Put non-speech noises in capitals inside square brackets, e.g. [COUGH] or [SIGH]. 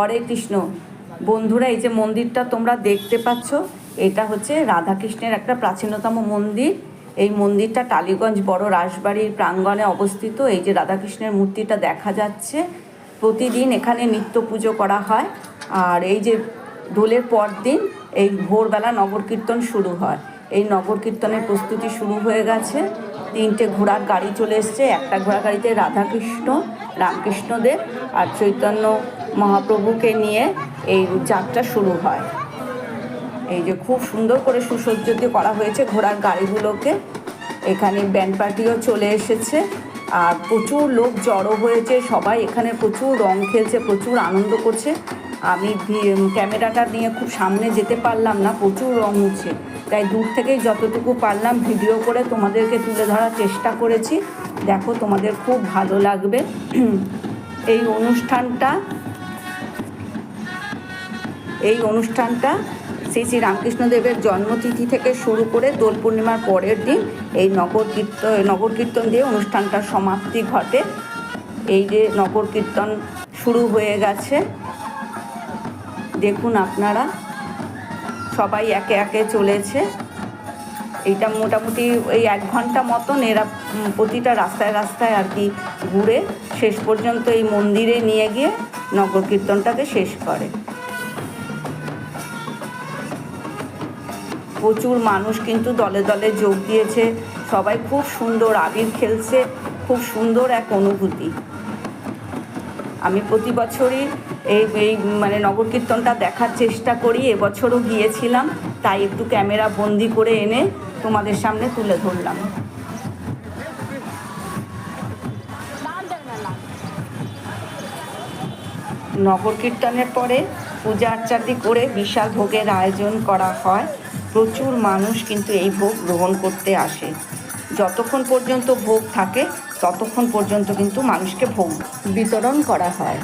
হরে কৃষ্ণ। বন্ধুরা, এই যে মন্দিরটা তোমরা দেখতে পাচ্ছ, এটা হচ্ছে রাধাকৃষ্ণের একটা প্রাচীনতম মন্দির। এই মন্দিরটা টালিগঞ্জ বড় রাসবাড়ির প্রাঙ্গণে অবস্থিত। এই যে রাধাকৃষ্ণের মূর্তিটা দেখা যাচ্ছে। প্রতিদিন এখানে নিত্য পুজো করা হয়। আর এই যে দোলের পর দিন এই ভোরবেলা নগর কীর্তন শুরু হয়। এই নগর কীর্তনের প্রস্তুতি শুরু হয়ে গেছে। তিনটে ঘোড়ার গাড়ি চলে এসছে। একটা ঘোড়া গাড়িতে রাধাকৃষ্ণ, রামকৃষ্ণদেব আর চৈতন্য মহাপ্রভুকে নিয়ে এই যাত্রা শুরু হয়। এই যে খুব সুন্দর করে সুসজ্জিত করা হয়েছে ঘোড়ার গাড়িগুলোকে। এখানে ব্যান্ড পার্টিও চলে এসেছে। আর প্রচুর লোক জড়ো হয়েছে, সবাই এখানে প্রচুর রং খেলছে, প্রচুর আনন্দ করছে। আমি ক্যামেরাটা নিয়ে খুব সামনে যেতে পারলাম না, প্রচুর রং উঠছে তাই দূর থেকেই যতটুকু পারলাম ভিডিও করে তোমাদেরকে তুলে ধরার চেষ্টা করেছি। দেখো তোমাদের খুব ভালো লাগবে। [CLEARS THROAT] এই অনুষ্ঠানটা এই অনুষ্ঠানটা শ্রী শ্রী রামকৃষ্ণদেবের জন্মতিথি থেকে শুরু করে দোল পূর্ণিমার পরের দিন এই নগর কীর্তন নগর কীর্তন দিয়ে অনুষ্ঠানটার সমাপ্তি ঘটে। এই যে নগর কীর্তন শুরু হয়ে গেছে। দেখুন আপনারা, সবাই একে একে চলেছে। এইটা মোটামুটি এই এক ঘণ্টা মতন এরা প্রতিটা রাস্তায় রাস্তায় আর কি ঘুরে শেষ পর্যন্ত এই মন্দিরে নিয়ে গিয়ে নগর কীর্তনটাকে শেষ করে। প্রচুর মানুষ কিন্তু দলে দলে যোগ দিয়েছে। সবাই খুব সুন্দর, আবির খেলছে, খুব সুন্দর এক অনুভূতি। আমি প্রতি বছরই এই এই মানে নগর কীর্তনটা দেখার চেষ্টা করি। এবছরও গিয়েছিলাম, তাই একটু ক্যামেরা বন্দি করে এনে তোমাদের সামনে তুলে ধরলাম। নগর কীর্তনের পরে পূজা আর্চাদি করে বিশাল ভোগের আয়োজন করা হয়। প্রচুর মানুষ কিন্তু এই ভোগ গ্রহণ করতে আসে। যতক্ষণ পর্যন্ত ভোগ থাকে, ততক্ষণ পর্যন্ত কিন্তু মানুষকে ভোগ বিতরণ করা হয়।